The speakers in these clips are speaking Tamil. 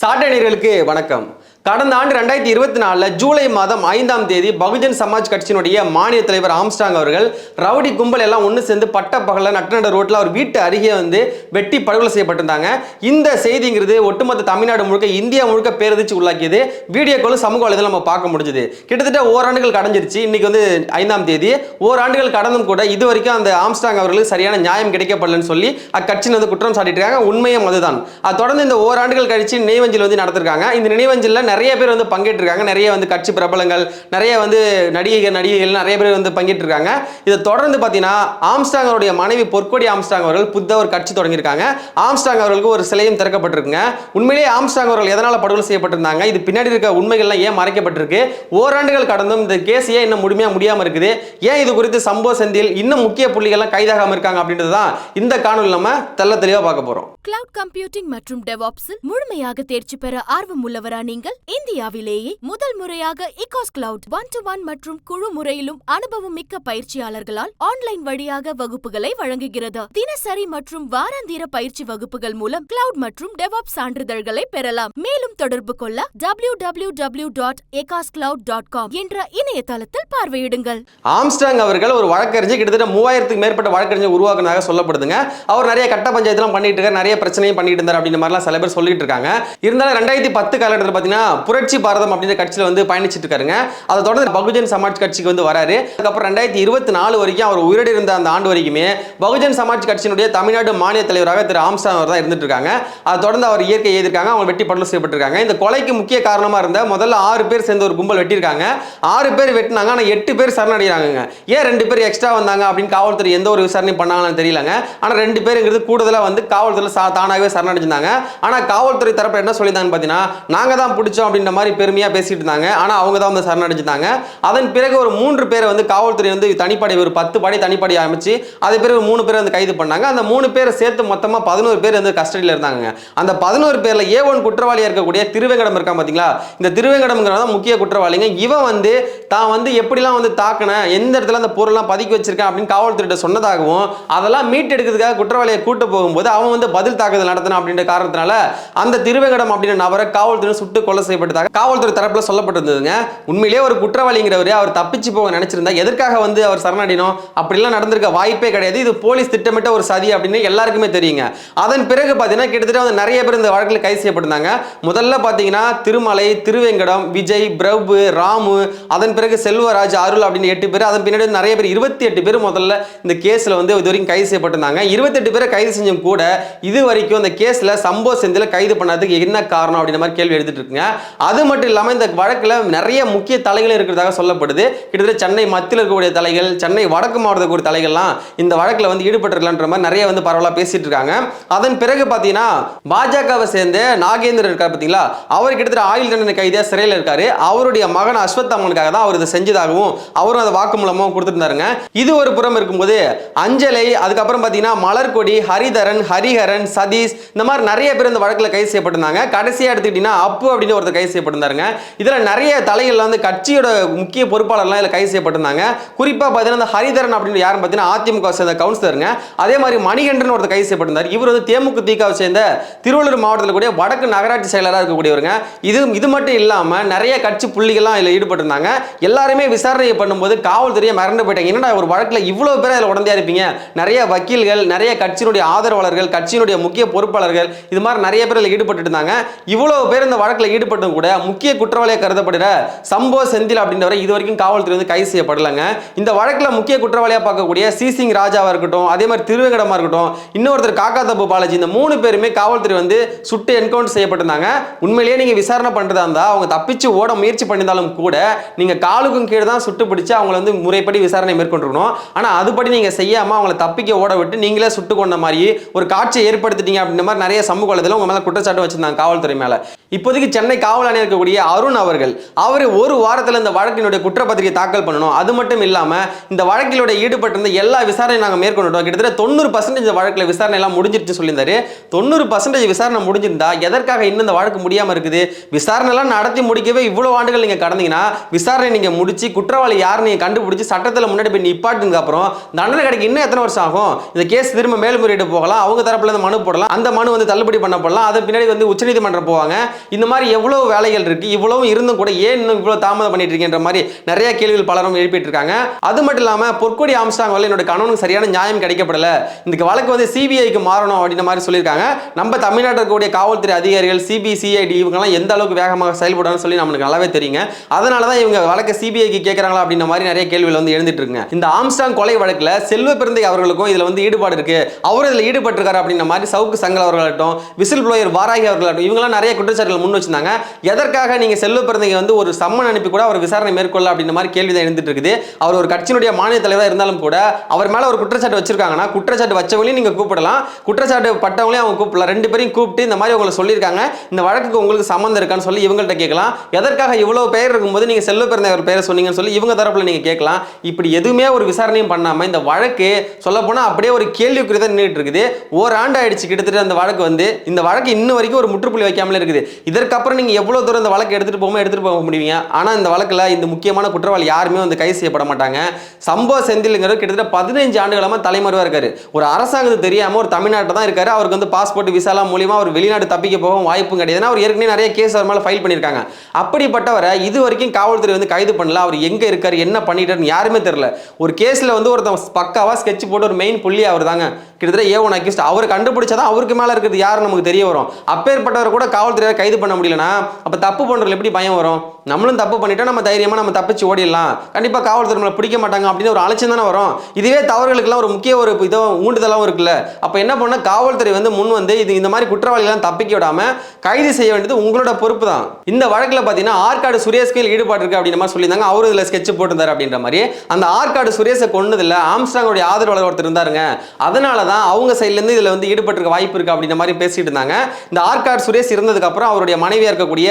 சாட்டணியர்களுக்கு வணக்கம். கடந்த ஆண்டு ரெண்டாயிரத்தி இருபத்தி நாலில் ஜூலை மாதம் ஐந்தாம் தேதி பகுஜன் சமாஜ் கட்சியினுடைய மாநில தலைவர் ஆம்ஸ்டாங் அவர்கள் ரவுடி கும்பல் எல்லாம் ஒன்று சேர்ந்து பட்ட பகல நட்டநட ரோட்டில் அவர் வீட்டு அருகே வந்து வெட்டி படுகொலை செய்யப்பட்டிருந்தாங்க. இந்த செய்திங்கிறது ஒட்டுமொத்த தமிழ்நாடு முழுக்க இந்தியா முழுக்க பேரதிச்சு உள்ளாக்கியது. வீடியோக்களும் சமூக வலைதளம் நம்ம பார்க்க முடிஞ்சது. கிட்டத்தட்ட ஓராண்டுகள் கடைஞ்சிருச்சு. இன்னைக்கு வந்து ஐந்தாம் தேதி. ஓராண்டுகள் கடந்தும் கூட இது வரைக்கும் அந்த ஆம்ஸ்டாங் அவர்களுக்கு சரியான நியாயம் கிடைக்கப்படலன்னு சொல்லி அக்கட்சியின் வந்து குற்றம் சாட்டிட்டு இருக்காங்க. உண்மையும் அதுதான். அது தொடர்ந்து இந்த ஓராண்டுகள் கழிச்சு நினைவஞ்சல் வந்து நடத்திருக்காங்க. இந்த நினைவஞ்சலில் நிறைய பேர் வந்து பங்கேற்றிருக்காங்க. நிறைய வந்து கட்சி பிரபலங்கள் நிறைய வந்து நடிகைகள் நடிகைகள் நிறைய பேர் வந்து பங்கேற்றிருக்காங்க. இதை தொடர்ந்து பார்த்தீங்கன்னா ஆம்ஸ்டாங் அவருடைய மனைவி பொற்கொடி ஆம்ஸ்டாங் அவர்கள் புத்த ஒரு கட்சி தொடங்கியிருக்காங்க. ஆம்ஸ்டாங் அவர்களுக்கு ஒரு சிலையும் திறக்கப்பட்டிருக்குங்க. உண்மையிலேயே ஆம்ஸ்டாங் அவர்கள் எதனால் படுகொலை செய்யப்பட்டிருந்தாங்க? இது பின்னாடி இருக்க உண்மைகள்லாம் ஏன் மறைக்கப்பட்டிருக்கு? ஓராண்டுகள் கடந்தும் இந்த கேஸ் ஏன் இன்னும் முழுமையாக முடியாமல் இருக்குது? ஏன் இது குறித்து சம்பவ செந்தில் இன்னும் முக்கிய புள்ளிகள்லாம் கைதாகாமல் இருக்காங்க அப்படின்றது தான் இந்த காணொலி நம்ம தெல்ல தெளிவாக பார்க்க போகிறோம் கிளவுட் கம்ப்யூட்டிங் மற்றும் டெவாப்ஸில் முழுமையாக தேர்ச்சி பெற ஆர்வம் உள்ளவரா நீங்கள்? இந்தியாவிலேயே முதல் முறையாக இகாஸ் கிளவுட் ஒன் டு ஒன் மற்றும் குழு முறையிலும் அனுபவம் மிக்க பயிற்சியாளர்களால் ஆன்லைன் வழியாக வகுப்புகளை வழங்குகிறது. தினசரி மற்றும் வாராந்திர பயிற்சி வகுப்புகள் மூலம் கிளவுட் மற்றும் டெவாப் சான்றிதழ்களை பெறலாம். மேலும் தொடர்பு கொள்ள W W W dot dot com என்ற இணையதளத்தில் பார்வையிடுங்கள். ஆம்ஸ்டாங் அவர்கள் ஒரு வழக்கறிஞர் கிட்டத்தட்ட மூவாயிரத்துக்கு மேற்பட்ட வழக்கறிஞர் உருவாக்குனதாக சொல்லப்படுதுங்க. அவர் நிறைய கட்ட பஞ்சாயத்துலாம் பண்ணிட்டு இருக்காரு நிறைய பிரச்சனையும் பண்ணிட்டு இருந்தார் அப்படின்ற மாதிரிலாம் சில பேர் சொல்லிட்டு இருக்காங்க. இருந்தாலும் ரெண்டாயிரத்தி பத்து காலகட்டத்தில் பார்த்தீங்கன்னா புரட்சி பாரதம் அப்படின்ற கட்சியில் வந்து பயணிச்சிட்டு இருக்காருங்க. அதை தொடர்ந்து பகுஜன் சமாஜ் கட்சிக்கு வந்து வராரு. அதுக்கப்புறம் ரெண்டாயிரத்தி இருபத்தி நாலு வரைக்கும் அவர் உயிரோடு இருந்த அந்த ஆண்டு வரைக்குமே பகுஜன் சமாஜ் கட்சியினுடைய தமிழ்நாடு மாநில தலைவராக திரு ஆம்ஸ்டாங் அவர் தான் இருந்துட்டு இருக்காங்க. அதை தொடர்ந்து அவர் இயற்கை எழுதியிருக்காங்க அவங்க வெட்டி படுகொலை செய்யப்பட்டிருக்காங்க. இந்த கொலைக்கு முக்கிய காரணமாக இருந்த முதல்ல ஆறு பேர் சேர்ந்த ஒரு கும்பல் வெட்டியிருக்காங்க. ஆறு பேர் வெட்டினாங்க. ஆனால் எட்டு பேர் சரணடைகிறாங்க ஏன் ரெண்டு பேர் எக்ஸ்ட்ரா வந்தாங்க அப்படின்னு காவல்துறை எந்த ஒரு விசாரணை பண்ணாங்கன்னு தெரியலங்க. ஆனால் ரெண்டு பேருங்கிறது கூடுதலாக வந்து காவல்துறை தானாகவே சரணடைஞ்சிருந்தாங்க. ஆனால் காவல்துறை தரப்பு என்ன சொல்லியிருந்தாங்கன்னு பார்த்தீங்கன்னா நாங்கள் தான் பிடிச்சோம். அப்படின்ற மாதிரி பெருமையாக பேசிட்டு இருந்தாங்க. ஆனால் அவங்க தான் வந்து சரணடைஞ்சிட்டாங்க. அதன் பிறகு ஒரு மூன்று பேரை வந்து காவல்துறை வந்து தனிப்படை ஒரு பத்து படை தனிப்படை அமைச்சு அது பிறகு ஒரு மூணு பேர் வந்து கைது பண்ணாங்க. அந்த மூணு பேரை சேர்த்து மொத்தமாக பதினோரு பேர் வந்து கஸ்டடியில் இருந்தாங்க அந்த பதினோரு பேரில் ஏ ஒன் குற்றவாளியாக இருக்கக்கூடிய திருவேங்கடம் இருக்கான் பார்த்தீங்களா இந்த திருவேங்கடம்ங்கிறத முக்கிய குற்றவாளிங்க. இவன் வந்து தான் வந்து எப்படிலாம் வந்து தாக்கினேன் எந்த இடத்துல அந்த பொருள்லாம் பதுக்கி வச்சிருக்கேன் அப்படின்னு காவல்துறையிட்ட சொன்னதாகவும் அதெல்லாம் மீட்டெடுக்கிறதுக்காக குற்றவாளியை கூட்டு போகும்போது அவன் வந்து பதில் தாக்குதல் நடத்தினான் அப்படின்ற காரணத்தினால அந்த திருவேங்கடம் அப்படின்ற நபரை காவல்துறை சுட்டு கொலை செய்யப்பட்டதாக காவல்துறை தரப்புல சொல்லப்பட்டிருந்ததுங்க. உண்மையிலேயே ஒரு குற்றவாளிங்கிறவர் அவர் தப்பிச்சு போக நினைச்சிருந்தா எதற்காக வந்து அவர் சரணடையணும்? அப்படிலாம் நடந்திருக்க வாய்ப்பே கிடையாது. இது போலீஸ் திட்டமிட்ட ஒரு சதி அப்படின்னு எல்லாருக்குமே தெரியுங்க. அதன் பிறகு பார்த்தீங்கன்னா கிட்டத்தட்ட வந்து நிறைய பேர் இந்த வழக்கில் கைது செய்யப்பட்டிருந்தாங்க. முதல்ல பார்த்தீங்கன்னா திருமலை திருவேங்கடம் விஜய் பிரபு ராமு அதன் பிறகு செல்வராஜ் அருள் அப்படின்னு எட்டு பேர் அதன் பின்னாடி நிறைய பேர் இருபத்தி எட்டு பேர் முதல்ல இந்த கேஸில் வந்து இது வரைக்கும் கைது செய்யப்பட்டிருந்தாங்க. இருபத்தெட்டு பேரை கைது செஞ்சும் கூட இது வரைக்கும் இந்த கேஸில் சம்பவ செந்தில் கைது பண்ணதுக்கு என்ன காரணம் அப்படின்ற மாதிரி கேள்வி எடுத்துட்டு இருக்குங்க. அது மட்டும் இல்லாமல் இந்த வழக்கில் நிறைய முக்கிய தலைகள் இருக்கிறதாக சொல்லப்படுது. கிட்டத்தட்ட சென்னை மத்தியில் இருக்கக்கூடிய தலைகள் சென்னை வடக்கு மாவட்டத்தில் கூடிய தலைகள்லாம் இந்த வழக்கில் வந்து ஈடுபட்டிருக்கலான்ற மாதிரி நிறைய வந்து பரவலாக பேசிட்டு இருக்காங்க. அதன் பிறகு பார்த்தீங்கன்னா பாஜகவை சேர்ந்த நாகேந்திரன் இருக்கார் பார்த்தீங்களா அவர் கிட்டத்தட்ட ஆயுள் தண்டனை கைதியாக சிறையில் இருக்காரு. அவருடைய மகன் அஸ்வத் அம்மனுக்காக தான் அவர் இதை செஞ்சதாகவும் அவரும் அதை வாக்குமூலமும் கொடுத்துருந்தாருங்க. இது ஒரு புறம் இருக்கும்போது அஞ்சலை அதுக்கப்புறம் பார்த்தீங்கன்னா மலர்கொடி ஹரிதரன் ஹரிஹரன் சதீஷ் இந்த மாதிரி நிறைய பேர் இந்த வழக்கில் கைது செய்யப்பட்டிருந்தாங்க. கடைசியாக எடுத்துக்கிட்டீங்கன்னா அப்பு அப்படின்னு ஒருத்தர் கைது செய்யப்பட்டிருந்தாருங்க. இதில் நிறைய தலைகள் வந்து கட்சியோட முக்கிய பொறுப்பாளர்லாம் இதில் கைது செய்யப்பட்டிருந்தாங்க. குறிப்பாக பார்த்தீங்கன்னா இந்த ஹரிதரன் அப்படின்னு யாரும் பார்த்தீங்கன்னா அதிமுக சேர்ந்த கவுன்சிலருங்க. அதே மாதிரி மணிகண்டன் ஒருத்தர் கைது செய்யப்பட்டிருந்தார். இவர் வந்து தேமுக திகாவை சேர்ந்த திருவள்ளூர் மாவட்டத்தில் கூடிய வடக்கு நகராட்சி செயலராக இருக்கக்கூடியவருங்க. இது இது மட்டும் இல்லாமல் நிறைய கட்சி புள்ளிகள்லாம் இதில் ஈடுபட்டிருந்தாங்க. எல்லாருமே விசாரணை பண்ணும்போது காவல்துறையை மறந்து போயிட்டாங்க. என்னடா ஒரு வழக்கில் இவ்வளோ பேர் அதில் உடந்தையா இருப்பீங்க? நிறைய வக்கீல்கள் நிறைய கட்சியினுடைய ஆதரவாளர்கள் கட்சியினுடைய முக்கிய பொறுப்பாளர்கள் இது மாதிரி நிறைய பேர் இதில் ஈடுபட்டு இருந்தாங்க. இவ்வளவு பேர் இந்த வழக்கில் ஈடுபட்டு ஈடுபட்டும் கூட முக்கிய குற்றவாளியாக கருதப்படுகிற சம்போ செந்தில் அப்படின்றவரை இது வரைக்கும் காவல்துறை வந்து கைது செய்யப்படலைங்க. இந்த வழக்கில் முக்கிய குற்றவாளியாக பார்க்கக்கூடிய சிசிங் ராஜாவாக இருக்கட்டும் அதே மாதிரி திருவேங்கடமாக இருக்கட்டும் இன்னொருத்தர் காக்கா தப்பு பாலாஜி இந்த மூணு பேருமே காவல்துறை வந்து சுட்டு என்கவுண்டர் செய்யப்பட்டிருந்தாங்க. உண்மையிலேயே நீங்கள் விசாரணை பண்ணுறதா இருந்தால் அவங்க தப்பிச்சு ஓட முயற்சி பண்ணியிருந்தாலும் கூட நீங்கள் காலுக்கும் கீழே தான் சுட்டு பிடிச்சி அவங்கள வந்து முறைப்படி விசாரணை மேற்கொண்டிருக்கணும். ஆனால் அதுபடி நீங்கள் செய்யாமல் அவங்கள தப்பிக்க ஓட விட்டு நீங்களே சுட்டு கொண்ட மாதிரி ஒரு காட்சியை ஏற்படுத்திட்டீங்க அப்படின்ற மாதிரி நிறைய சமூக வலைதளம் உங்க மேலே குற்றச்சாட்டு வச்சிருந்தாங்க காவல்துறை மேலே. இப்போதைக்கு சென்னை காவலாளியாக இருக்கக்கூடிய அருண் அவர்கள் அவர் ஒரு வாரத்தில் இந்த வழக்கினுடைய குற்றப்பத்திரிகை தாக்கல் பண்ணணும். அது மட்டும் இல்லாமல் இந்த வழக்கிலுடைய ஈடுபட்டிருந்த எல்லா விசாரணை நாங்கள் மேற்கொண்டுட்டோம். கிட்டத்தட்ட தொண்ணூறு பர்சன்டேஜ் வழக்கில் விசாரணை எல்லாம் முடிஞ்சிருச்சு சொல்லியிருந்தாரு. தொண்ணூறு பர்சன்டேஜ் விசாரணை முடிஞ்சிருந்தா எதற்காக இன்னும் இந்த வழக்கு முடியாமல் இருக்குது? விசாரணை எல்லாம் நடத்தி முடிக்கவே இவ்வளோ ஆண்டுகள் நீங்கள் கடந்தீங்கன்னா விசாரணை நீங்கள் முடிச்சு குற்றவாளி யார் நீங்கள் கண்டுபிடிச்சி சட்டத்தில் முன்னாடி போய் நிப்பாட்டுங்க அப்புறம் தண்டனை கிடைக்க இன்னும் எத்தனை வருஷம் ஆகும்? இந்த கேஸ் திரும்ப மேல்முறையீடு போகலாம் அவங்க தரப்புல இந்த மனு போடலாம் அந்த மனு வந்து தள்ளுபடி பண்ணப்படலாம் அதன் பின்னாடி வந்து உச்சநீதிமன்றம் போவாங்க. இந்த மாதிரி இவ்வளோ வேலைகள் இருக்கு இவ்வளவும் இருந்தும் கூட ஏன் இன்னும் இவ்வளவு தாமதம் பண்ணிட்டு இருக்கின்ற மாதிரி நிறைய கேள்விகள் பலரும் எழுப்பிட்டு இருக்காங்க அது மட்டும் இல்லாம பொற்கொடி ஆம்ஸ்டாங் வரல என்னோட கணவனுக்கு சரியான நியாயம் கிடைக்கப்படல. இந்த வழக்கு வந்து சிபிஐக்கு மாறணும் அப்படின்ற மாதிரி சொல்லியிருக்காங்க. நம்ம தமிழ்நாட்டில் இருக்கக்கூடிய காவல்துறை அதிகாரிகள் சிபிசிஐடி இவங்கெல்லாம் எந்த அளவுக்கு வேகமாக செயல்படணும்னு சொல்லி நமக்கு நல்லாவே தெரியுங்க. அதனால தான் இவங்க வழக்கு சிபிஐக்கு கேட்குறாங்களா அப்படின்ற மாதிரி நிறைய கேள்விகள் வந்து எழுந்துட்டு இருக்குங்க இந்த ஆம்ஸ்டாங் கொலை வழக்கில் செல்வ பிறந்தை அவர்களுக்கும் இதில் வந்து ஈடுபாடு இருக்கு. அவர் இதில் ஈடுபட்டிருக்காரு அப்படின்ற மாதிரி சவுக்கு சங்கல் அவர்களாகட்டும் விசில் ப்ளோயர் வாராகி அவர்களாகட்டும் இவங்களாம் நிறைய குற்றச்சாட்டுகள் முன் வச்சிருந்தாங்க. எதற்காக நீங்க செல்வ பிறந்தைங்க வந்து ஒரு சம்மன் அனுப்பி கூட அவர் விசாரணை மேற்கொள்ள அப்படின்ற மாதிரி கேள்வி தான் எழுந்துட்டு இருக்குது அவர் ஒரு கட்சியினுடைய மாநில தலைவராக இருந்தாலும் கூட அவர் மேல ஒரு குற்றச்சாட்டு வச்சிருக்காங்கன்னா குற்றச்சாட்டு வச்சவங்களையும் நீங்க கூப்பிடலாம். குற்றச்சாட்டு பட்டவங்களையும் அவங்க கூப்பிடலாம். ரெண்டு பேரையும் கூப்பிட்டு இந்த மாதிரி உங்களை சொல்லியிருக்காங்க. இந்த வழக்குக்கு உங்களுக்கு சம்மந்தம் இருக்கான்னு சொல்லி இவங்கள்ட்ட கேட்கலாம். எதற்காக இவ்வளவு பேர் இருக்கும்போது நீங்க செல்வ பிறந்த அவர் பேரை சொன்னீங்கன்னு சொல்லி இவங்க தரப்புல நீங்க கேட்கலாம். இப்படி எதுவுமே ஒரு விசாரணையும் பண்ணாம இந்த வழக்கு சொல்ல போனா அப்படியே ஒரு கேள்விக்குறி தான் நின்றுட்டு இருக்குது ஓராண்டு ஆயிடுச்சு கிட்டத்தட்ட அந்த வழக்கு வந்து. இந்த வழக்கு இன்ன வரைக்கும் ஒரு முற்றுப்புள்ளி வைக்காமலே இருக்குது. இதற்கப்புறம் நீங்கள் எவ்வளோ தூரம் இந்த வழக்கு எடுத்துகிட்டு போகமோ எடுத்துகிட்டு போக முடியுங்க. ஆனால் இந்த வழக்கில் இந்த முக்கியமான குற்றவாளி யாருமே வந்து கைது செய்யப்பட மாட்டாங்க சம்பவ செந்திலுங்கிறது கிட்டத்தட்ட பதினஞ்சு ஆண்டுகளமாக தலைமறைவாக இருக்காரு. ஒரு அரசாங்கத்துக்கு தெரியாமல் ஒரு தமிழ்நாட்டில் தான் இருக்காரு. அவருக்கு வந்து பாஸ்போர்ட் விசாலாம் மூலியமாக அவர் வெளிநாடு தப்பிக்க போகவும் வாய்ப்பும் கிடையாது. அவர் ஏற்கனவே நிறைய கேஸ் அவர் மேலே ஃபைல் பண்ணியிருக்காங்க. அப்படிப்பட்டவரை இது வரைக்கும் காவல்துறை வந்து கைது பண்ணல. அவர் எங்கே இருக்கார்? என்ன பண்ணிட்டாருன்னு யாருமே தெரியல. ஒரு கேஸில் வந்து ஒருத்தன் பக்காவாக ஸ்கெட்ச் போட்டு ஒரு மெயின் புள்ளி அவர் தாங்க கிட்டத்தட்ட ஏ ஒன் அக்யூஸ்ட் அவர் கண்டுபிடிச்சாதான் அவருக்கு மேலே இருக்கிறது யார் நமக்கு தெரிய வரும். அப்பேற்பட்டவர் கூட காவல்துறையை கைது பண்ண முடியலன்னா அப்ப தப்பு பண்ணுறதுல எப்படி பயம் வரும்? நம்மளும் தப்பு பண்ணிட்டோம் நம்ம தைரியமாக நம்ம தப்பிச்சு ஓடிடலாம். கண்டிப்பாக காவல்துறை நம்மளை பிடிக்க மாட்டாங்க அப்படின்னு ஒரு அலட்சியம் தானே வரும். இதுவே தவறுகளுக்கெல்லாம் ஒரு முக்கிய ஒரு இதோ ஊண்டுதலாகவும் இருக்குல்ல. அப்போ என்ன பண்ண காவல்துறை வந்து முன் வந்து இது இந்த மாதிரி குற்றவாளிகள்லாம் தப்பிக்க விடாமல் கைது செய்ய வேண்டியது உங்களோட பொறுப்பு தான். இந்த வழக்கில் பார்த்தீங்கன்னா ஆற்காடு சுரேஷ்கையில் ஈடுபாடு இருக்குது அப்படின்ற மாதிரி சொல்லியிருந்தாங்க. அவரு இதில் ஸ்கெட்ச் போட்டிருந்தார் அப்படின்ற மாதிரி. அந்த ஆற்காடு சுரேஷை கொண்டதில்ல ஆம்ஸ்டாங்கோடைய ஆதரவாளர் ஒருத்தர் இருந்தாருங்க. அதனால தான் அவங்க சைட்லேருந்து இதில் வந்து ஈடுபட்டிருக்க வாய்ப்பு இருக்குது அப்படின்ற மாதிரி பேசிட்டு இருந்தாங்க. இந்த ஆற்காடு சுரேஷ் இருந்ததுக்கப்புறம் அவருடைய மனைவியாக இருக்கக்கூடிய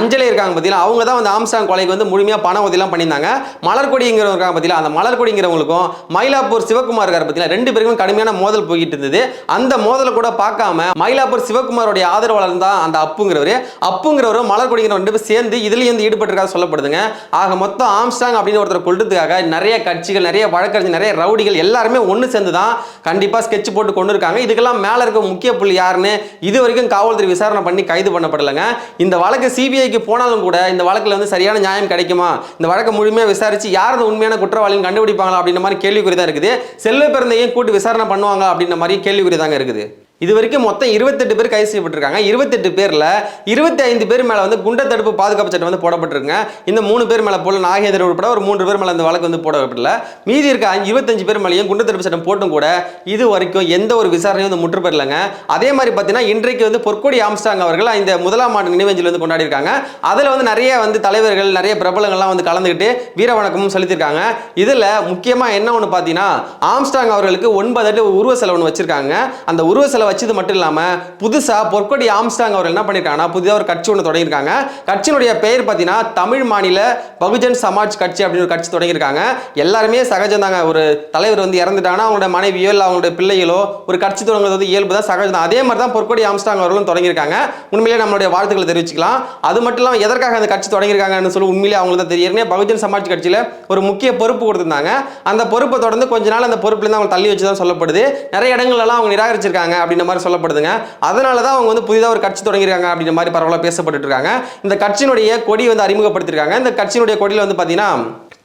அஞ்சலி இருக்காங்க பார்த்தீங்கன்னா அவங்க தான் வந்து ஆம்சாங் கொலைக்கு வந்து முழுமையாக பண உதவிலாம் பண்ணியிருந்தாங்க. மலர்கொடிங்கிறவங்க பார்த்தீங்களா அந்த மலர்கொடிங்கிறவங்களுக்கும் மயிலாப்பூர் சிவகுமார் இருக்காரு பார்த்தீங்களா ரெண்டு பேருக்கும் கடுமையான மோதல் போய்கிட்டு இருந்தது. அந்த மோதலை கூட பார்க்காம மயிலாப்பூர் சிவகுமாரோடைய ஆதரவாளர் தான் அந்த அப்புங்கிறவர். அப்புங்கிறவரும் மலர்கொடிங்கிற ரெண்டு பேரும் சேர்ந்து இதுலேயும் வந்து ஈடுபட்டிருக்காங்க சொல்லப்படுதுங்க. ஆக மொத்தம் ஆம்ஸ்டாங் அப்படின்னு ஒருத்தர் கொள்றதுக்காக நிறைய கட்சிகள் நிறைய வழக்கறிஞர் நிறைய ரவுடிகள் எல்லாருமே ஒன்று சேர்ந்து தான் கண்டிப்பாக ஸ்கெட்ச் போட்டு கொண்டு இருக்காங்க. இதுக்கெல்லாம் மேலே இருக்க முக்கிய புள்ளி யாருன்னு இது வரைக்கும் காவல்துறை விசாரணை பண்ணி கைது பண்ணப்படலைங்க. இந்த வழக்கு சிபிஐக்கு போனாலும் கூட இந்த வழக்கு வழக்கில் வந்து சரியான நியாயம் கிடைக்குமா? இந்த வழக்கை முழுமையா விசாரிச்சு யார் அந்த உண்மையான குற்றவாளின்னு கண்டுபிடிப்பாங்களா அப்படின்ற மாதிரி கேள்விக்குறி தான் இருக்குது. செல்வ பிறந்தையும் கூட்டு விசாரணை பண்ணுவாங்க அப்படின்ற மாதிரி கேள்விக்குறி தாங்க இருக்குது. இது வரைக்கும் மொத்தம் இருபத்தெட்டு பேர் கைது செய்யப்பட்டிருக்காங்க. இருபத்தெட்டு பேர்ல இருபத்தி ஐந்து பேர் மேலே வந்து குண்ட தடுப்பு பாதுகாப்பு சட்டம் வந்து போடப்பட்டிருக்குங்க. இந்த மூணு பேர் மேலே போல நாகேந்திர உட்பட ஒரு மூன்று பேர் மேலே அந்த வழக்கு வந்து போடப்படல. மீதி இருக்க இருபத்தஞ்சு பேர் மேலேயும் குண்ட தடுப்பு சட்டம் போட்டும் கூட இது வரைக்கும் எந்த ஒரு விசாரணையும் வந்து முற்று பெறலைங்க அதே மாதிரி பார்த்தீங்கன்னா இன்றைக்கு வந்து பொற்கொடி ஆம்ஸ்டாங் அவர்கள் இந்த முதலாம் ஆண்டு நினைவஞ்சல் வந்து கொண்டாடி இருக்காங்க அதில் வந்து நிறைய வந்து தலைவர்கள் நிறைய பிரபலங்கள்லாம் வந்து கலந்துக்கிட்டு வீர வணக்கமும் செலுத்தியிருக்காங்க. இதுல முக்கியமா என்ன ஒன்று பார்த்தீங்கன்னா ஆம்ஸ்டாங் அவர்களுக்கு ஒன்பது அடி உருவ செலவு ஒன்று வச்சிருக்காங்க. அந்த உருவ செலவு வச்சது மட்டும் இல்லாமல் புதுசா பொற்கொடி ஆம்ஸ்டாங் அவர் என்ன பண்ணியிருக்காங்கன்னா புதிதாக ஒரு கட்சி ஒன்று தொடங்கியிருக்காங்க. கட்சியினுடைய பெயர் பார்த்தீங்கன்னா தமிழ் மாநில பகுஜன் சமாஜ் கட்சி அப்படின்னு ஒரு கட்சி தொடங்கியிருக்காங்க. எல்லாருமே சகஜம் தாங்க ஒரு தலைவர் வந்து இறந்துட்டாங்கன்னா அவங்களோட மனைவியோ இல்லை அவங்களுடைய பிள்ளைகளோ ஒரு கட்சி தொடங்குறது வந்து இயல்பு தான் சகஜம் தான் அதே மாதிரி தான் பொற்கொடி ஆம்ஸ்டாங் அவர்களும் தொடங்கியிருக்காங்க. உண்மையிலேயே நம்மளுடைய வாழ்த்துக்களை தெரிவிச்சுக்கலாம். அது மட்டும் இல்லாமல் எதற்காக அந்த கட்சி தொடங்கியிருக்காங்கன்னு சொல்லி உண்மையிலே அவங்களுக்கு தான் தெரியும். பகுஜன் சமாஜ் கட்சியில் ஒரு முக்கிய பொறுப்பு கொடுத்துருந்தாங்க. அந்த பொறுப்பை தொடர்ந்து கொஞ்ச நாள் அந்த பொறுப்புலேருந்து அவங்க தள்ளி வச்சு தான் சொல்லப்படுது. நிறைய இடங்கள்லாம் அவங்க நிராகரிச்சிருக்காங்க. அப்படின்ற மாதிரி சொல்லப்படுதுங்க. அதனால தான் அவங்க வந்து புதிதாக ஒரு கட்சி தொடங்கியிருக்காங்க அப்படின்ற மாதிரி பரவலாக பேசப்பட்டு இருக்காங்க. இந்த கட்சியினுடைய கொடி வந்து அறிமுகப்படுத்தியிருக்காங்க. இந்த கட்சியினுடைய கொடியில் வந்து பார்த்தீங்கன்னா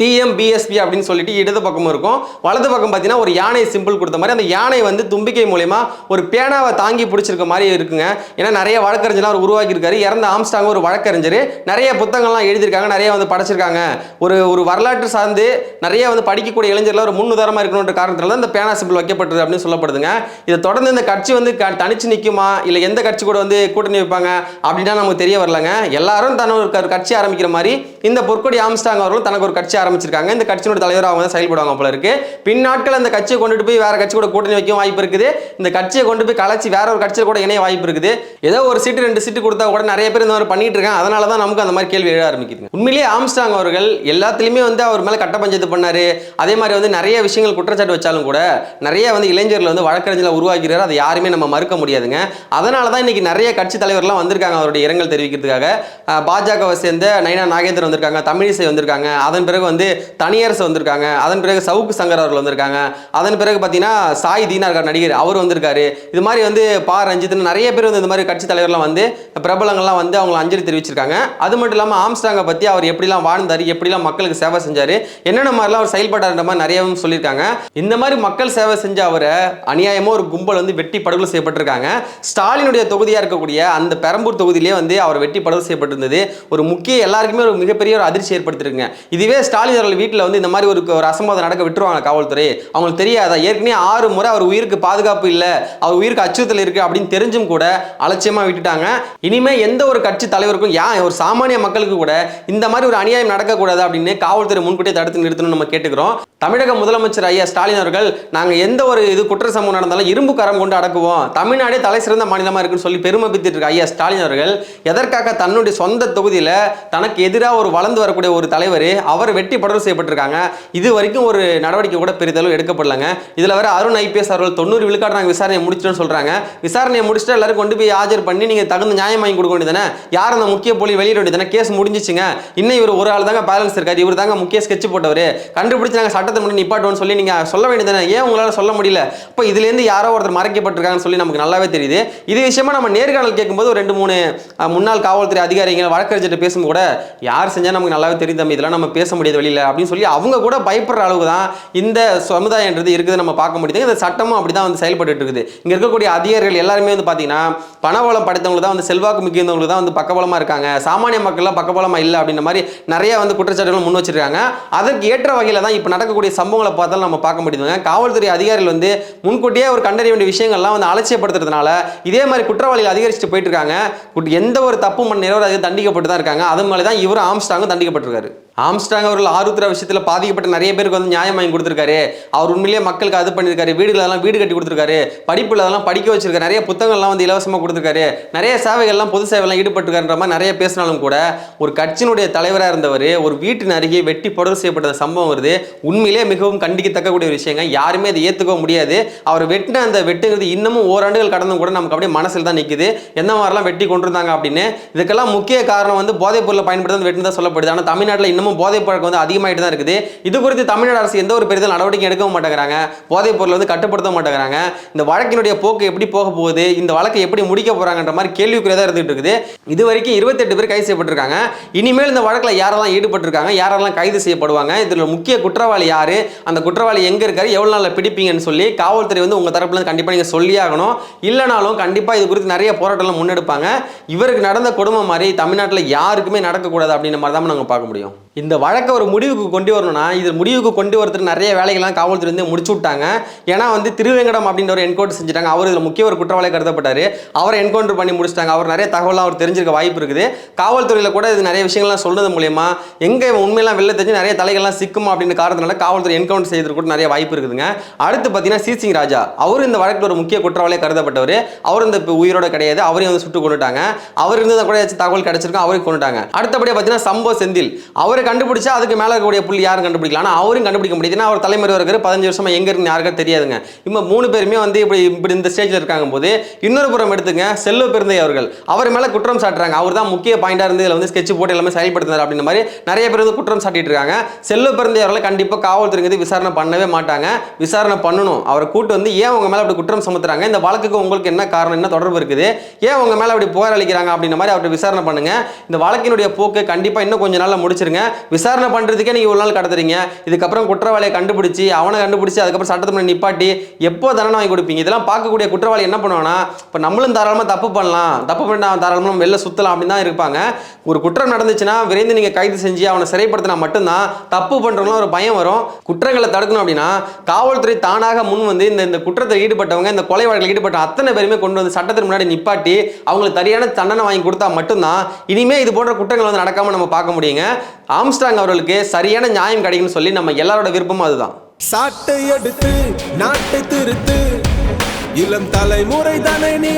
டிஎம்பிஎஸ்பி அப்படின்னு சொல்லிட்டு இடது பக்கமும் இருக்கும். வலது பக்கம் பார்த்தீங்கன்னா ஒரு யானை சிம்பிள் கொடுத்த மாதிரி அந்த யானை வந்து தும்பிக்கை மூலயமா ஒரு பேனாவை தாங்கி பிடிச்சிருக்க மாதிரி இருக்குங்க. ஏன்னா நிறைய வழக்கறிஞர்லாம் அவர் உருவாக்கியிருக்காரு. இறந்த ஆம்ஸ்டாங் ஒரு வழக்கறிஞர். நிறைய புத்தகங்கள்லாம் எழுதியிருக்காங்க நிறைய வந்து படைச்சிருக்காங்க. ஒரு ஒரு வரலாற்று சார்ந்து நிறைய வந்து படிக்கக்கூடிய இளைஞர்கள் ஒரு முன்னுதாரணமாக இருக்கணுன்ற காரணத்தில் தான் இந்த பேனா சிம்பிள் வைக்கப்பட்டது அப்படின்னு சொல்லப்படுதுங்க. இதை தொடர்ந்து இந்த கட்சி வந்து க- தனிச்சு நிற்குமா இல்லை எந்த கட்சி கூட வந்து கூட்டணி வைப்பாங்க? அப்படின்னா நமக்கு தெரிய வரலங்க. எல்லாரும் தன்னொரு ஒரு க- கட்சி ஆரம்பிக்கிற மாதிரி இந்த பொற்கொடி ஆம்ஸ்டாங் அவர்களும் தனக்கு ஒரு கட்சி ஆரம்பிச்சிருக்காங்க. இந்த கட்சியோட தலைவராக அவங்க தான் செயல்படுவாங்க போல இருக்கு. பின்னாட்கள் அந்த கட்சியை கொண்டுட்டு போய் வேற கட்சி கூட கூட்டணி வைக்கவும் வாய்ப்பு இருக்குது. இந்த கட்சியை கொண்டு போய் கலைச்சி வேற ஒரு கட்சியில் கூட இணைய வாய்ப்பு இருக்குது. ஏதோ ஒரு சீட்டு ரெண்டு சீட்டு கொடுத்தா கூட நிறைய பேர் இந்த மாதிரி பண்ணிட்டு இருக்காங்க. அதனால தான் நமக்கு அந்த மாதிரி கேள்வி எழ ஆரம்பிக்குது உண்மையிலேயே ஆம்ஸ்டாங் அவர்கள் எல்லாத்துலேயுமே வந்து அவர் மேலே கட்ட பஞ்சாயத்து பண்ணாரு. அதே மாதிரி வந்து நிறைய விஷயங்கள் குற்றச்சாட்டு வச்சாலும் கூட நிறைய வந்து இளைஞர்கள் வந்து வழக்கறிஞர்களை உருவாக்கிறார் அதை யாருமே நம்ம மறுக்க முடியாதுங்க. அதனால தான் இன்னைக்கு நிறைய கட்சி தலைவர்லாம் வந்திருக்காங்க அவருடைய இரங்கல் தெரிவிக்கிறதுக்காக. பாஜகவை சேர்ந்த நயனா நாகேந்திரன் வந்திருக்காங்க தமிழிசை வந்திருக்காங்க அதன் பிறகு வந்து தனியரசு வந்திருக்காங்க அதன் பிறகு சவுக்கு சங்கர் அவர்கள் வந்திருக்காங்க அதன் பிறகு பார்த்தீங்கன்னா சாய் தீனார்கார் நடிகர் அவர் வந்திருக்காரு. இது மாதிரி வந்து பா. ரஞ்சித்னு நிறைய பேர் வந்து இந்த மாதிரி கட்சி தலைவர்லாம் வந்து பிரபலங்கள்லாம் வந்து அவங்க அஞ்சலி தெரிவிச்சிருக்காங்க. அது மட்டும் இல்லாமல் ஆம்ஸ்டாங்கை பற்றி அவர் எப்படிலாம் வாழ்ந்தார் எப்படிலாம் மக்களுக்கு சேவை செஞ்சார் என்னென்ன மாதிரிலாம் அவர் செயல்பட்டார்ன்ற மாதிரி நிறையவும் சொல்லியிருக்காங்க. இந்த மாதிரி மக்கள் சேவை செஞ்ச அவரை அநியாயமாக ஒரு கும்பல் வந்து வெட்டி படுகொலை செய்யப்பட்டிருக்காங்க. ஸ்டாலினுடைய தொகுதியாக இருக்கக்கூடிய அந்த பெரம்பூர் தொகுதியிலே வந்து அவர் வெட்டி படுகொலை செய்யப்பட்டிருந்தது. ஒரு முக்கிய எல்லாருக்குமே ஒரு மிகப்பெரிய ஒரு அதிர்ச்சி ஏற்படுத்திருக்குங்க. இதுவே ஸ்டாலின் அவர்கள் வீட்டில் வந்து இந்த மாதிரி ஒரு ஒரு அசம்பாதம் நடக்க விட்டுருவாங்க காவல்துறை. அவங்களுக்கு தெரியாதா? ஏற்கனவே ஆறு முறை அவர் உயிருக்கு பாதுகாப்பு இல்லை. அவர் உயிருக்கு அச்சுறுத்தல் இருக்கு அப்படின்னு தெரிஞ்சும் கூட அலட்சியமா விட்டுட்டாங்க. இனிமே எந்த ஒரு கட்சி தலைவருக்கும் ஏன் ஒரு சாமானிய மக்களுக்கு கூட இந்த மாதிரி ஒரு அநியாயம் நடக்கக்கூடாது அப்படின்னு காவல்துறை முன்கூட்டியே தடுத்து நிறுத்தணும்னு நம்ம கேட்டுக்கிறோம். தமிழக முதலமைச்சர் ஐயா ஸ்டாலின் அவர்கள் நாங்க எந்த ஒரு இது குற்ற சம்பவம் நடந்தாலும் இரும்பு கரம் கொண்டு அடக்குவோம். தமிழ்நாடே தலை சிறந்த மாநிலமா இருக்குன்னு சொல்லி பெருமை பித்திட்டு இருக்க ஐயா ஸ்டாலின் அவர்கள் எதற்காக தன்னுடைய சொந்த தொகுதியில் தனக்கு எதிராக ஒரு வளர்ந்து வரக்கூடிய ஒரு தலைவர் அவர் வெட்டி படுகொலை செய்யப்பட்டிருக்காங்க. இது வரைக்கும் ஒரு நடவடிக்கை கூட பெரிதளவு எடுக்கப்படலங்க. இதில் வர அருண் ஐபிஎஸ் அவர்கள் தொண்ணூறு விழுக்காடு நாங்கள் விசாரணையை முடிச்சிட்டோம்னு சொல்கிறாங்க விசாரணையை முடிச்சுட்டு எல்லாரும் கொண்டு போய் ஆஜர் பண்ணி நீங்கள் தகுந்த நியாயம் வாங்கி கொடுக்க வேண்டியதானே யார் அந்த முக்கிய போலி வெளியிட வேண்டியதானே கேஸ் முடிஞ்சிச்சுங்க. இன்னும் இவர் ஒரு ஆள் தாங்க பேலன்ஸ் இருக்காரு. இவர் தாங்க முக்கிய ஸ்கெட்ச் போட்டவர். கண்டுபிடிச்சு நாங்கள் சட்டத்தை முன்னாடி நிப்பாட்டோம்னு சொல்லி நீங்கள் சொல்ல வேண்டியதானே ஏன் உங்களால் சொல்ல முடியல? இப்போ இதுலேருந்து யாரோ ஒருத்தர் மறைக்கப்பட்டிருக்காங்கன்னு சொல்லி நமக்கு நல்லாவே தெரியுது. இது விஷயமா நம்ம நேர்காணல் கேட்கும்போது ஒரு ரெண்டு மூணு முன்னாள் காவல்துறை அதிகாரிகள் வழக்கறிஞர்கிட்ட பேசும்போது கூட யார் செஞ்சால் நமக்கு நல்லாவே தெரியும் தம்பி இதெல்லாம் நம்ம பேச முடியாது வெளியில் அப்படின்னு சொல்லி அவங்க கூட பயப்படுற அளவுக்கு தான் இந்த சமுதாயன்றது இருக்குது நம்ம பார்க்க முடியுது. இந்த சட்டமும் அப்படி தான் வந்து செயல்பட்டு இருக்குது இங்கே இருக்கக்கூடிய அதிகாரிகள் எல்லாருமே வந்து பார்த்தீங்கன்னா பணபலம் படைத்தவங்களுக்கு தான் வந்து செல்வாக்கு மிகுந்தவங்களுக்கு தான் வந்து பக்கபலமாக இருக்காங்க. சாமானிய மக்கள்லாம் பக்கபலமாக இல்லை அப்படின்ற மாதிரி நிறைய வந்து குற்றச்சாட்டுகள் முன் வச்சிருக்காங்க. அதற்கு ஏற்ற வகையில் தான் இப்போ நடக்கக்கூடிய சம்பவங்களை பார்த்தாலும் நம்ம பார்க்க முடியுதுங்க. காவல்துறை அதிகாரிகள் வந்து முன்கூட்டியே ஒரு கண்டறிய வேண்டிய விஷயங்கள்லாம் வந்து அலட்சியப்படுத்துறதுனால இதே மாதிரி குற்றவாளிகள் அதிகரிச்சுட்டு போயிட்டு இருக்காங்க. குட்- எந்த ஒரு தப்பு மண் நிரவராக தண்டிக்கப்பட்டு தான் இருக்காங்க. அது மாதிரி தான் இவரும் ஆம்ஸ்டாங்கும் தண்டிக்கப்பட்டிருக்காரு. ஆம்ஸ்டாங் அவர்கள் ஆருத்ரா விஷயத்தில் பாதிக்கப்பட்ட நிறைய பேருக்கு வந்து நியாயம் வாங்கி கொடுத்துருக்காரு. அவர் உண்மையிலேயே மக்களுக்கு அது பண்ணியிருக்காரு. வீடுகள் அதெல்லாம் வீடு கட்டி கொடுத்துருக்காரு. படிப்பில் அதெல்லாம் படிக்க வச்சிருக்காரு. நிறைய புத்தகங்கள்லாம் வந்து இலவசமாக கொடுத்துருக்காரு. நிறைய சேவைகள்லாம் பொது சேவைலாம் ஈடுபட்டுருக்காருன்ற மாதிரி நிறைய பேசினாலும் கூட ஒரு கட்சியினுடைய தலைவராக இருந்தவர் ஒரு வீட்டின் அருகே வெட்டி படுகொலை செய்யப்பட்ட சம்பவம் வருது. உண்மையிலே மிகவும் கண்டிக்கத்தக்கக்கூடிய ஒரு விஷயங்க. யாருமே அதை ஏற்றுக்க முடியாது. அவர் வெட்டின அந்த வெட்டுங்கிறது இன்னமும் ஓராண்டுகள் கடந்தும் கூட நமக்கு அப்படியே மனசில் தான் நிற்குது எந்த மாதிரிலாம் வெட்டி கொண்டிருந்தாங்க அப்படின்னு இதுக்கெல்லாம் முக்கிய காரணம் வந்து போதைப் பொருளை பயன்படுத்தி வெட்டினதா சொல்லப்படுது. ஆனால் தமிழ்நாட்டில் இன்னமும் போதைப் பழக்கம் வந்து அதிகமாகிட்டு தான் இருக்குது. இது குறித்து தமிழ்நாடு அரசு எந்த ஒரு பெரிதும் நடவடிக்கை எடுக்கவும் மாட்டேங்கிறாங்க. போதைப் பொருள் வந்து கட்டுப்படுத்த மாட்டேங்கிறாங்க. இந்த வழக்கினுடைய போக்கு எப்படி போக போகுது? இந்த வழக்கை எப்படி முடிக்க போறாங்கன்ற மாதிரி கேள்விக்குறியாக தான் இருந்துட்டு இருக்குது. இது வரைக்கும் இருபத்தெட்டு பேர் கைது செய்யப்பட்டிருக்காங்க. இனிமேல் இந்த வழக்கில் யாரெல்லாம் ஈடுபட்டிருக்காங்க? யாரெல்லாம் கைது செய்யப்படுவாங்க? இதில் முக்கிய குற்றவாளி யாரு? அந்த குற்றவாளி எங்க இருக்காரு? எவ்வளோ நாளில் பிடிப்பீங்கன்னு சொல்லி காவல்துறை வந்து உங்கள் தரப்புலேருந்து கண்டிப்பாக நீங்கள் சொல்லி ஆகணும். இல்லைனாலும் கண்டிப்பாக இது குறித்து நிறைய போராட்டம்லாம் முன்னெடுப்பாங்க. இவருக்கு நடந்த கொடுமை மாதிரி தமிழ்நாட்டில் யாருக்குமே நடக்கக்கூடாது அப்படின்ற மாதிரி தான் நாங்கள் பார்க்க முடியும். இந்த வழக்கை ஒரு முடிவுக்கு கொண்டு வரணும்னா இது முடிவுக்கு கொண்டு வரதுக்கு நிறைய வேலைகள்லாம் காவல்துறை வந்து முடிச்சு விட்டாங்க. ஏன்னா வந்து திருவேங்கடம் அப்படின்ற ஒரு என்கவுண்டர் செஞ்சுட்டாங்க. அவர் இதில் முக்கிய ஒரு குற்றவாளியாக கருதப்பட்டார். அவரை என்கவுண்டர் பண்ணி முடிச்சிட்டாங்க. அவர் நிறைய தகவலாம் அவர் தெரிஞ்சிருக்க வாய்ப்பு இருக்குது. காவல்துறையில் கூட இது நிறைய விஷயங்கள்லாம் சொல்றது மூலயமா எங்கே உண்மையெல்லாம் வெளில தெரிஞ்சு நிறைய தலைகள்லாம் சிக்குமா அப்படின்னு காரணத்தினால காவல்துறை என்கவுண்டர் செய்யறதுக்கு கூட நிறைய வாய்ப்பு இருக்குதுங்க. அடுத்து பார்த்தீங்கன்னா சி. சிங் ராஜா. அவர் இந்த வழக்கில் ஒரு முக்கிய குற்றவாளியாக கருதப்பட்டவர். அவர் இந்த உயிரோட கிடையாது. அவரையும் வந்து சுட்டு கொண்டுட்டாங்க அவர் இருந்ததை கூட ஏதாச்சும் தகவல் கிடைச்சிருக்கும் அவரையும் கொண்டுட்டாங்க அடுத்தபடியாக பார்த்தீங்கன்னா சம்போ செந்தில். அவர் கண்டுபிடிச்சா அதுக்கு மேலே இருக்கக்கூடிய புள்ளி யாரும் கண்டுபிடிக்கலாம் ஆனால் அவரும் கண்டுபிடிக்க முடியுது. ஏன்னா அவர் தலைமுறை இருக்கிற பதினஞ்சு வருஷமா எங்க இருக்குன்னு யாருக்கும் தெரியாதுங்க. இப்போ மூணு பேருமே வந்து இப்படி இப்படி இந்த ஸ்டேஜில் இருக்காங்க போது இன்னொரு புறம் எடுத்துங்க செல்வ பெருந்தை அவர்கள். அவர் மேலே குற்றம் சாட்டுறாங்க. அவர் தான் முக்கிய பாயிண்டாக இருந்து இதில் வந்து ஸ்கெட்ச் போட்டு எல்லாமே செயல்படுத்தினார் அப்படின்ற மாதிரி நிறைய பேர் வந்து குற்றம் சாட்டிட்டு இருக்காங்க. செல்வ பெருந்தை அவர்களை கண்டிப்பாக காவல்துறைங்கிறது விசாரணை பண்ணவே மாட்டாங்க. விசாரணை பண்ணணும். அவரை கூட்டு வந்து ஏன் உங்க மேலே அப்படி குற்றம் சுமத்துறாங்க? இந்த வழக்குக்கு உங்களுக்கு என்ன காரணம் என்ன தொடர்பு இருக்குது? ஏன் உங்க மேலே அப்படி புகார் அளிக்கிறாங்க அப்படின்ற மாதிரி அவர்கிட்ட விசாரணை பண்ணுங்க. இந்த வழக்கினுடைய போக்கு கண்டிப்பாக இன்னும் கொஞ்ச நாளில் முடிச்சிருங்க. விசாரணை பண்ணுறதுக்கே நீங்கள் ஒரு நாள் கடத்துறீங்க. இதுக்கப்புறம் குற்றவாளியை கண்டுபிடிச்சி அவனை கண்டுபிடிச்சி அதுக்கப்புறம் சட்டத்தை முன்னாடி நிப்பாட்டி எப்போ தண்டனை வாங்கி கொடுப்பீங்க? இதெல்லாம் பார்க்கக்கூடிய குற்றவாளி என்ன பண்ணுவானா இப்போ நம்மளும் தாராளமாக தப்பு பண்ணலாம். தப்பு பண்ணால் தாராளமாக நம்ம வெளில சுற்றலாம் அப்படின்னு தான் இருப்பாங்க. ஒரு குற்றம் நடந்துச்சுன்னா விரைந்து நீங்கள் கைது செஞ்சு அவனை சிறைப்படுத்தினா மட்டும்தான் தப்பு பண்ணுறவங்களும் ஒரு பயம் வரும். குற்றங்களை தடுக்கணும் அப்படின்னா காவல்துறை தானாக முன் வந்து இந்த இந்த குற்றத்தில் ஈடுபட்டவங்க இந்த கொலை வழக்கில் ஈடுபட்ட அத்தனை பேருமே கொண்டு வந்து சட்டத்தின் முன்னாடி நிப்பாட்டி அவங்களுக்கு சரியான தண்டனை வாங்கி கொடுத்தா மட்டும்தான் இனிமே இது போன்ற குற்றங்கள் வந்து நடக்காம நம்ம பார்க்க முடியுங்க. ஆம்ஸ்டாங் அவர்களுக்கு சரியான நியாயம் கிடைக்கும்னு சொல்லி நம்ம எல்லாரோட விருப்பமும் அதுதான். சாட்டை எடுத்து நாட்டை திருத்து. இளம் தலைமுறை தானே நீ